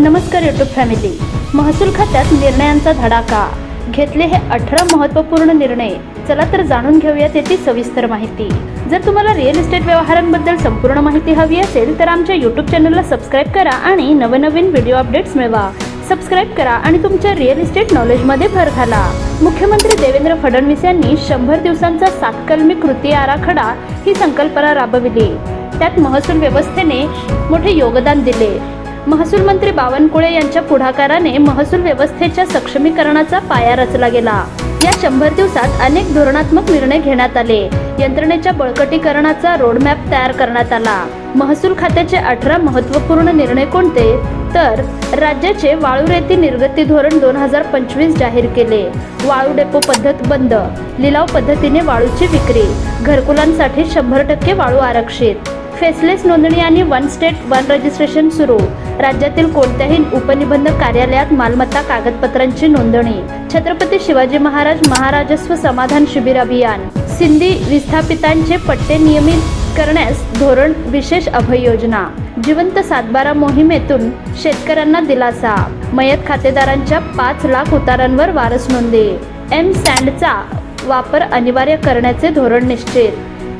नमस्कार YouTube family महसूल खात्यात निर्णयांचा धडाका. घेतले हे अठरा महत्त्वपूर्ण निर्णय. चला तर जाणून घेऊयात याची सविस्तर माहिती. जर तुम्हाला रिअल इस्टेट व्यवहारांबद्दल संपूर्ण माहिती हवी असेल तर आमच्या यूट्यूब चॅनलला सबस्क्राईब करा आणि नवनवीन व्हिडिओ अपडेट्स मिळवा. सबस्क्राईब करा आणि तुमच्या रिअल इस्टेट नॉलेजमध्ये भर घाला. मुख्यमंत्री देवेंद्र फडणवीस यांनी शंभर दिवसांचा सातकलमी कृती आराखडा ही संकल्पना राबविली. त्यात महसूल व्यवस्थेने मोठे योगदान दिले. महसूल मंत्री बावनकुळे यांच्या पुढाकाराने महसूल व्यवस्थेच्या सक्षमीकरणाचा पाया रचला गेला. या शंभर दिवसात अनेक धोरणात्मक निर्णय घेण्यात आले. यंत्रणेच्या बळकटीकरणाचा रोडमॅप तयार करण्यात आला. महसूल खात्याचे अठरा महत्त्वपूर्ण निर्णय कोणते? तर राज्याचे वाळू रेती निर्गती धोरण दोन हजार पंचवीस जाहीर केले. वाळू डेपो पद्धत बंद. लिलाव पद्धतीने वाळूची विक्री. घरकुलांसाठी शंभर टक्के वाळू आरक्षित. फेसलेस नोंदणी आणि वन स्टेट वन रजिस्ट्रेशन सुरू. राज्यातील कोणत्याही उपनिबंधक कार्यालयात मालमत्ता कागदपत्रांची नोंदणी. छत्रपती शिवाजी महाराज महाराजस्व समाधान शिबिर अभियान. सिंधी विस्थापितांचे पट्टे नियमित करण्यास धोरण विशेष अभय योजना जिवंत सातबारा मोहिमेतून शेतकऱ्यांना दिलासा. मयत खातेदारांच्या पाच लाख उतारांवर वारस नोंदी. एम सँडचा वापर अनिवार्य करण्याचे धोरण निश्चित.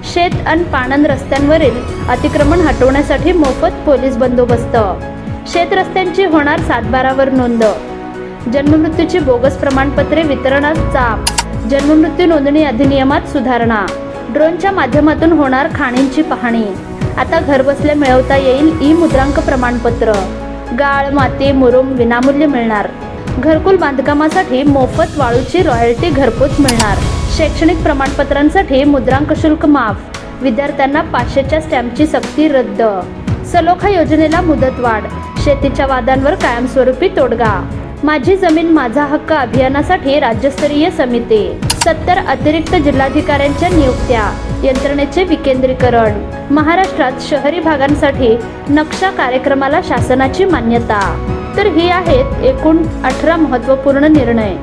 शेत आणि पाणंद रस्त्यांवरील अतिक्रमण हटवण्यासाठी मोफत पोलीस बंदोबस्त. शेत रस्त्यांची होणार सातबारावर नोंद. जन्ममृत्यूची बोगस प्रमाणपत्रे वितरणास चाप. जन्ममृत्यू नोंदणी अधिनियमात सुधारणा. ड्रोनच्या माध्यमातून होणार खाणींची पाहणी. आता घरबसल्या मिळवता येईल ई मुद्रांक प्रमाणपत्र. गाळ माती मुरुम विनामूल्य मिळणार. घरकुल बांधकामासाठी मोफत वाळूची रॉयल्टी घरपोच मिळणार. शैक्षणिक प्रमाणपत्रांसाठी मुद्रांक शुल्क माफ. विद्यार्थ्यांना पाचशेच्या स्टॅम्पची सक्ती रद्द. सलोखा योजनेला मुदतवाढ शेतीच्या वादांवर कायमस्वरूपी तोडगा. माझी जमीन माझा हक्क अभियानासाठी राज्यस्तरीय समिती. सत्तर अतिरिक्त जिल्हाधिकाऱ्यांच्या नियुक्त्या. यंत्रणेचे विकेंद्रीकरण. महाराष्ट्रात शहरी भागांसाठी नक्षा कार्यक्रमाला शासनाची मान्यता. तर ही आहेत एकूण अठरा महत्त्वपूर्ण निर्णय.